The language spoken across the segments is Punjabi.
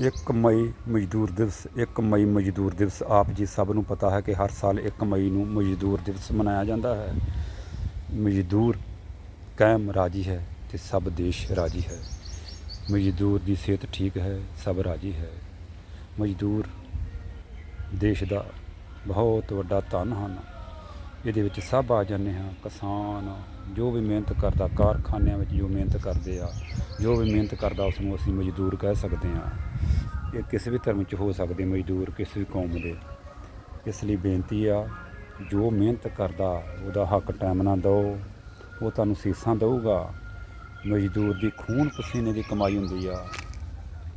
1 ਮਈ ਮਜ਼ਦੂਰ ਦਿਵਸ 1 ਮਈ ਮਜ਼ਦੂਰ ਦਿਵਸ, ਆਪ ਜੀ ਸਭ ਨੂੰ ਪਤਾ ਹੈ ਕਿ ਹਰ ਸਾਲ 1 ਮਈ ਨੂੰ ਮਜ਼ਦੂਰ ਦਿਵਸ ਮਨਾਇਆ ਜਾਂਦਾ ਹੈ। ਮਜ਼ਦੂਰ ਕਾਇਮ ਰਾਜੀ ਹੈ ਤੇ ਸਭ ਦੇਸ਼ ਰਾਜੀ ਹੈ। ਮਜ਼ਦੂਰ ਦੀ ਸਿਹਤ ਠੀਕ ਹੈ, ਸਭ ਰਾਜੀ ਹੈ। ਮਜ਼ਦੂਰ ਦੇਸ਼ ਦਾ ਬਹੁਤ ਵੱਡਾ ਧਨ ਹਨ। ਇਹਦੇ ਵਿੱਚ ਸਭ ਆ ਜਾਂਦੇ ਹਾਂ। ਕਿਸਾਨ ਜੋ ਵੀ ਮਿਹਨਤ ਕਰਦਾ, ਕਾਰਖਾਨਿਆਂ ਵਿੱਚ ਜੋ ਮਿਹਨਤ ਕਰਦੇ ਆ, ਜੋ ਵੀ ਮਿਹਨਤ ਕਰਦਾ ਉਸ ਨੂੰ ਅਸੀਂ ਮਜ਼ਦੂਰ ਕਹਿ ਸਕਦੇ ਹਾਂ। ਇਹ ਕਿਸੇ ਵੀ ਧਰਮ 'ਚ ਹੋ ਸਕਦੇ ਮਜ਼ਦੂਰ, ਕਿਸੇ ਵੀ ਕੌਮ ਦੇ। ਇਸ ਲਈ ਬੇਨਤੀ ਆ, ਜੋ ਮਿਹਨਤ ਕਰਦਾ, ਉਹਦਾ ਹੱਕ ਟਾਈਮ ਨਾਲ ਦਿਓ। ਉਹ ਤੁਹਾਨੂੰ ਸੀਸਾਂ ਦਊਗਾ। ਮਜ਼ਦੂਰ ਦੀ ਖੂਨ ਪਸੀਨੇ ਦੀ ਕਮਾਈ ਹੁੰਦੀ ਆ।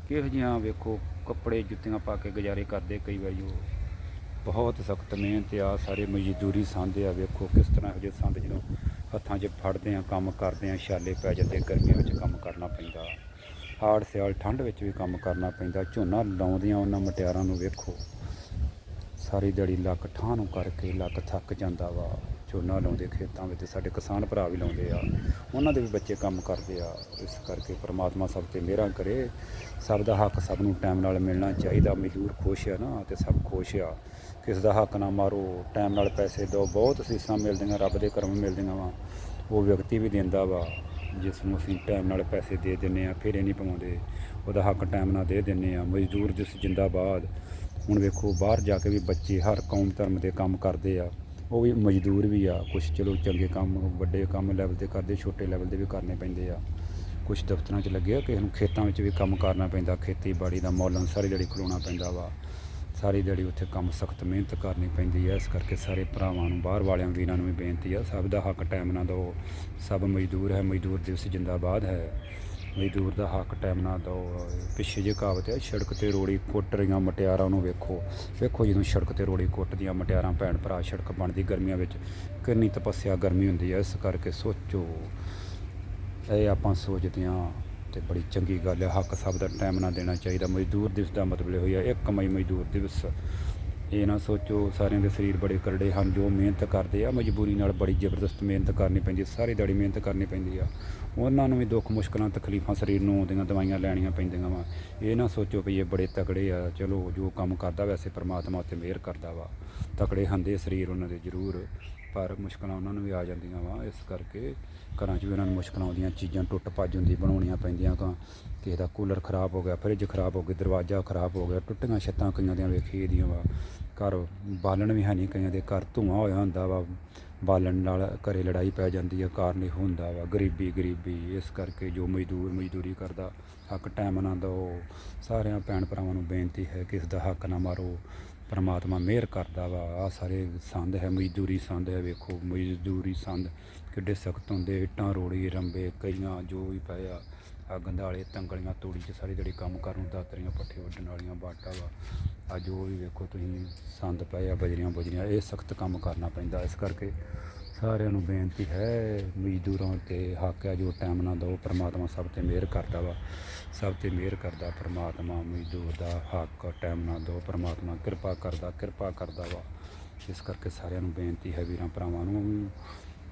ਕਿਹੋ ਜਿਹੀਆਂ ਵੇਖੋ, ਕੱਪੜੇ, ਜੁੱਤੀਆਂ ਪਾ ਕੇ ਗੁਜ਼ਾਰੇ ਕਰਦੇ ਕਈ ਵਾਰੀ ਉਹ। ਬਹੁਤ ਸਖਤ ਮਿਹਨਤ ਆ, ਸਾਰੇ ਮਜ਼ਦੂਰੀ ਸੰਦੇ ਆ, ਵੇਖੋ ਕਿਸ ਤਰ੍ਹਾਂ ਇਹੋ ਜਿਹੇ ਸੰਦ ਜਦੋਂ ਹੱਥਾਂ 'ਚ ਫੜਦੇ ਆ, ਕੰਮ ਕਰਦੇ ਆ, ਛਾਲੇ ਪੈ ਜਾਂਦੇ ਗਰਮੀਆਂ ਵਿੱਚ ਕੰਮ ਕਰਨਾ ਪੈਂਦਾ। ਹਾੜ ਸਿਆਲ ਠੰਡ ਵਿੱਚ ਵੀ ਕੰਮ ਕਰਨਾ ਪੈਂਦਾ। ਝੋਨਾ ਲਾਉਂਦੀਆਂ ਉਹਨਾਂ ਮਟਿਆਰਾਂ ਨੂੰ ਵੇਖੋ। ਸਾਰੀ ਦਿਹਾੜੀ ਲੱਕ ਠਾਹ ਨੂੰ ਕਰਕੇ ਲੱਕ ਥੱਕ ਜਾਂਦਾ ਵਾ। ਝੋਨਾ ਲਾਉਂਦੇ ਖੇਤਾਂ ਵਿੱਚ ਸਾਡੇ ਕਿਸਾਨ ਭਰਾ ਵੀ ਲਾਉਂਦੇ ਆ। ਉਹਨਾਂ ਦੇ ਵੀ ਬੱਚੇ ਕੰਮ ਕਰਦੇ ਆ। ਇਸ ਕਰਕੇ ਪ੍ਰਮਾਤਮਾ ਸਭ ਤੇ ਮਿਹਰਾਂ ਕਰੇ। ਸਭ ਦਾ ਹੱਕ ਸਭ ਨੂੰ ਟਾਈਮ ਨਾਲ ਮਿਲਣਾ ਚਾਹੀਦਾ। ਮਜ਼ਦੂਰ ਖੁਸ਼ ਆ ਨਾ ਤੇ ਸਭ ਖੁਸ਼ ਆ। ਕਿਸ ਦਾ ਹੱਕ ਨਾ ਮਾਰੋ, ਟਾਈਮ ਨਾਲ ਪੈਸੇ ਦਿਓ। ਬਹੁਤ ਸੀਸਾਂ ਮਿਲਦੀਆਂ, ਰੱਬ ਦੇ ਕਰਮ ਮਿਲਦੀਆਂ ਵਾ। ਉਹ ਵਿਅਕਤੀ ਵੀ ਦਿੰਦਾ ਵਾ। ਜਿਸ ਨੂੰ ਅਸੀਂ ਟਾਈਮ ਨਾਲ ਪੈਸੇ ਦੇ ਦਿੰਨੇ ਆ ਫੇਰੇ ਨਹੀਂ ਪਾਉਂਦੇ ਉਹਦਾ ਹੱਕ ਟਾਈਮ ਨਾਲ ਦੇ ਦਿੰਨੇ ਆ ਮਜ਼ਦੂਰ ਜਿਸ ਜਿੰਦਾਬਾਦ, ਹੁਣ ਵੇਖੋ, ਬਾਹਰ ਜਾ ਕੇ ਵੀ ਬੱਚੇ ਹਰ ਕੌਮ ਧਰਮ ਦੇ ਕੰਮ ਕਰਦੇ ਆ। ਉਹ ਵੀ ਮਜ਼ਦੂਰ ਵੀ ਆ। ਕੁਝ ਚਲੋ ਚੰਗੇ ਕੰਮ, ਵੱਡੇ ਕੰਮ ਲੈਵਲ ਤੇ ਕਰਦੇ, ਛੋਟੇ ਲੈਵਲ 'ਤੇ ਵੀ ਕਰਨੇ ਪੈਂਦੇ ਆ। ਕੁਝ ਦਫ਼ਤਰਾਂ 'ਚ ਲੱਗੇ ਆ ਕਿਸੇ ਨੂੰ ਖੇਤਾਂ ਵਿੱਚ ਵੀ ਕੰਮ ਕਰਨਾ ਪੈਂਦਾ, ਖੇਤੀਬਾੜੀ ਦਾ ਮੌਲਨ ਸਾਰੀ ਜਿਹੜੀ ਖਲੋਣਾ ਪੈਂਦਾ ਵਾ। ਸਾਰੀ ਦਿਹਾੜੀ ਉੱਥੇ ਕੰਮ ਸਖਤ ਮਿਹਨਤ ਕਰਨੀ ਪੈਂਦੀ ਹੈ ਇਸ ਕਰਕੇ ਸਾਰੇ ਭਰਾਵਾਂ ਨੂੰ, ਬਾਹਰ ਵਾਲਿਆਂ ਵੀਰਾਂ ਨੂੰ ਵੀ ਬੇਨਤੀ ਆ, ਸਭ ਦਾ ਹੱਕ ਟਾਈਮ ਨਾਲ ਦਿਓ। ਸਭ ਮਜ਼ਦੂਰ ਹੈ, ਮਜ਼ਦੂਰ ਦਿਵਸ ਜਿੰਦਾਬਾਦ ਹੈ। ਮਜ਼ਦੂਰ ਦਾ ਹੱਕ ਟਾਈਮ ਨਾਲ ਦਿਓ। ਪਿੱਛੇ ਜੇ ਕਹਾਵਤ ਹੈ ਸੜਕ ਤੇ ਰੋੜੀ ਕੁੱਟ ਰਹੀਆਂ ਮਟਿਆਰਾਂ ਨੂੰ ਵੇਖੋ। ਵੇਖੋ ਜਦੋਂ ਸੜਕ ਤੇ ਰੋੜੀ ਕੁੱਟਦੀਆਂ ਮਟਿਆਰਾਂ, ਭੈਣ ਭਰਾ, ਸੜਕ ਬਣਦੀ ਗਰਮੀਆਂ ਵਿੱਚ। ਕਿੰਨੀ ਤਪੱਸਿਆ ਗਰਮੀ ਹੁੰਦੀ ਹੈ ਇਸ ਕਰਕੇ ਸੋਚੋ। ਇਹ ਆਪਾਂ ਸੋਚਦੇ ਹਾਂ। ਤੇ ਬੜੀ ਚੰਗੀ ਗੱਲ ਹੈ, ਹੱਕ ਸਭ ਦਾ ਟਾਈਮ ਨਾਲ ਦੇਣਾ ਚਾਹੀਦਾ। ਮਜ਼ਦੂਰ ਦਿਵਸ ਦਾ ਮਤਲਬ ਇਹ ਹੋਇਆ 1 ਮਈ ਮਜ਼ਦੂਰ ਦਿਵਸ। ਇਹ ਨਾ ਸੋਚੋ, ਸਾਰਿਆਂ ਦੇ ਸਰੀਰ ਬੜੇ ਕਰੜੇ ਹਨ, ਜੋ ਮਿਹਨਤ ਕਰਦੇ ਆ, ਮਜਬੂਰੀ ਨਾਲ ਬੜੀ ਜ਼ਬਰਦਸਤ ਮਿਹਨਤ ਕਰਨੀ ਪੈਂਦੀ ਸਾਰੀ ਦਿਹਾੜੀ ਮਿਹਨਤ ਕਰਨੀ ਪੈਂਦੀ ਆ। ਉਹਨਾਂ ਨੂੰ ਵੀ ਦੁੱਖ, ਮੁਸ਼ਕਲਾਂ, ਤਕਲੀਫਾਂ ਸਰੀਰ ਨੂੰ ਆਉਂਦੀਆਂ, ਦਵਾਈਆਂ ਲੈਣੀਆਂ ਪੈਂਦੀਆਂ ਵਾ। ਇਹ ਨਾ ਸੋਚੋ ਵੀ ਇਹ ਬੜੇ ਤਕੜੇ ਆ, ਚਲੋ ਜੋ ਕੰਮ ਕਰਦਾ, ਵੈਸੇ ਪ੍ਰਮਾਤਮਾ ਉੱਤੇ ਮਿਹਰ ਕਰਦਾ ਵਾ। ਤਕੜੇ ਹੁੰਦੇ ਸਰੀਰ ਉਹਨਾਂ ਦੇ, ਜ਼ਰੂਰ। ਪਰ ਮੁਸ਼ਕਲਾਂ ਉਹਨਾਂ ਨੂੰ ਵੀ ਆ ਜਾਂਦੀਆਂ ਵਾ, ਇਸ ਕਰਕੇ ਘਰਾਂ 'ਚ ਵੀ ਉਹਨਾਂ ਨੂੰ ਮੁਸ਼ਕਲਾਂ ਆਉਂਦੀਆਂ, ਚੀਜ਼ਾਂ ਟੁੱਟ ਭੱਜ ਹੁੰਦੀ ਬਣਾਉਣੀਆਂ ਪੈਂਦੀਆਂ ਤਾਂ ਕਿਸੇ ਦਾ ਕੂਲਰ ਖਰਾਬ ਹੋ ਗਿਆ, ਫਰਿੱਜ ਖਰਾਬ ਹੋ ਗਿਆ, ਦਰਵਾਜ਼ਾ ਖਰਾਬ ਹੋ ਗਿਆ, ਟੁੱਟੀਆਂ ਛੱਤਾਂ ਕਈਆਂ ਦੀਆਂ ਵੇਖੀ ਦੀਆਂ ਵਾ। ਘਰ ਬਾਲਣ ਵੀ ਹੈ ਨਹੀਂ, ਕਈਆਂ ਦੇ ਘਰ ਧੂਆਂ ਹੋਇਆ ਹੁੰਦਾ ਵਾ, ਬਾਲਣ ਨਾਲ ਘਰੇ ਲੜਾਈ ਪੈ ਜਾਂਦੀ ਹੈ ਕਾਰਨ ਇਹ ਹੁੰਦਾ ਵਾ, ਗਰੀਬੀ ਗਰੀਬੀ, ਇਸ ਕਰਕੇ ਜੋ ਮਜ਼ਦੂਰ ਮਜ਼ਦੂਰੀ ਕਰਦਾ, ਹੱਕ ਟਾਈਮ ਨਾ ਦਿਓ ਸਾਰਿਆਂ ਭੈਣ ਭਰਾਵਾਂ ਨੂੰ ਬੇਨਤੀ ਹੈ ਕਿ ਇਸ ਦਾ ਹੱਕ ਨਾ ਮਾਰੋ। ਪਰਮਾਤਮਾ ਮਿਹਰ ਕਰਦਾ ਵਾ। ਆ ਸਾਰੇ ਸੰਦ ਹੈ, ਮਜ਼ਦੂਰੀ ਸੰਦ ਹੈ, ਵੇਖੋ ਮਜ਼ਦੂਰੀ ਸੰਦ ਕਿੱਡੇ ਸਖਤ ਹੁੰਦੇ। ਇੱਟਾਂ, ਰੋੜੀ, ਰੰਬੇ, ਕਈਆਂ ਜੋ ਵੀ ਪਏ ਆ ਆ ਗੰਧਾਲੇ, ਤੰਗਲੀਆਂ, ਤੂੜੀ 'ਚ ਸਾਰੇ ਜਿਹੜੇ ਕੰਮ ਕਰਨ ਨੂੰ ਦਾਤਰੀਆਂ, ਪੱਠੇ ਵੱਢਣ ਵਾਲੀਆਂ ਬਾਟਾ ਵਾ। ਆ ਜੋ ਵੀ ਵੇਖੋ ਤੁਸੀਂ, ਸੰਦ ਪਏ ਆ ਬਜਰੀਆਂ ਬਜਰੀਆਂ ਇਹ ਸਖਤ ਕੰਮ ਕਰਨਾ ਪੈਂਦਾ ਇਸ ਕਰਕੇ। ਸਾਰਿਆਂ ਨੂੰ ਬੇਨਤੀ ਹੈ, ਮਜ਼ਦੂਰਾਂ ਤੇ ਹੱਕ ਹੈ ਜੋ ਟਾਈਮ ਨਾ ਦਿਓ ਪ੍ਰਮਾਤਮਾ ਸਭ ਤੇ ਮਿਹਰ ਕਰਦਾ ਵਾ। ਸਭ ਤੇ ਮਿਹਰ ਕਰਦਾ ਪ੍ਰਮਾਤਮਾ, ਮਜ਼ਦੂਰ ਦਾ ਹੱਕ ਟਾਈਮ ਨਾ ਦਿਓ ਪ੍ਰਮਾਤਮਾ ਕਿਰਪਾ ਕਰਦਾ ਕਿਰਪਾ ਕਰਦਾ ਵਾ। ਇਸ ਕਰਕੇ ਸਾਰਿਆਂ ਨੂੰ ਬੇਨਤੀ ਹੈ ਵੀਰਾਂ ਭਰਾਵਾਂ ਨੂੰ,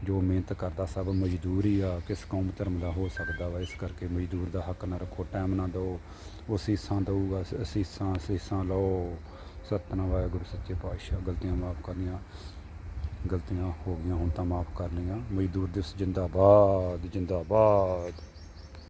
ਜੋ ਮਿਹਨਤ ਕਰਦਾ ਸਭ ਮਜ਼ਦੂਰ ਹੀ ਆ, ਕਿਸ ਕੌਮ ਧਰਮ ਦਾ ਹੋ ਸਕਦਾ ਵਾ। ਇਸ ਕਰਕੇ ਮਜ਼ਦੂਰ ਦਾ ਹੱਕ ਨਾ ਰੱਖੋ ਟਾਈਮ ਨਾ ਦਿਓ। ਉਹ ਸੀਸਾਂ ਦਊਗਾ, ਅਸੀਸਾਂ ਅਸੀਸਾਂ ਲਓ। ਸਤਨਾਮ ਵਾਹਿਗੁਰੂ, ਸੱਚੇ ਪਾਤਸ਼ਾਹ, ਗਲਤੀਆਂ ਮਾਫ ਕਰਨੀਆਂ। ਗਲਤੀਆਂ ਹੋ ਗਈਆਂ ਹੁਣ ਤਾਂ ਮਾਫ ਕਰ ਲਈਆਂ। ਮਜ਼ਦੂਰ ਦਿਵਸ ਜਿੰਦਾਬਾਦ ਜਿੰਦਾਬਾਦ।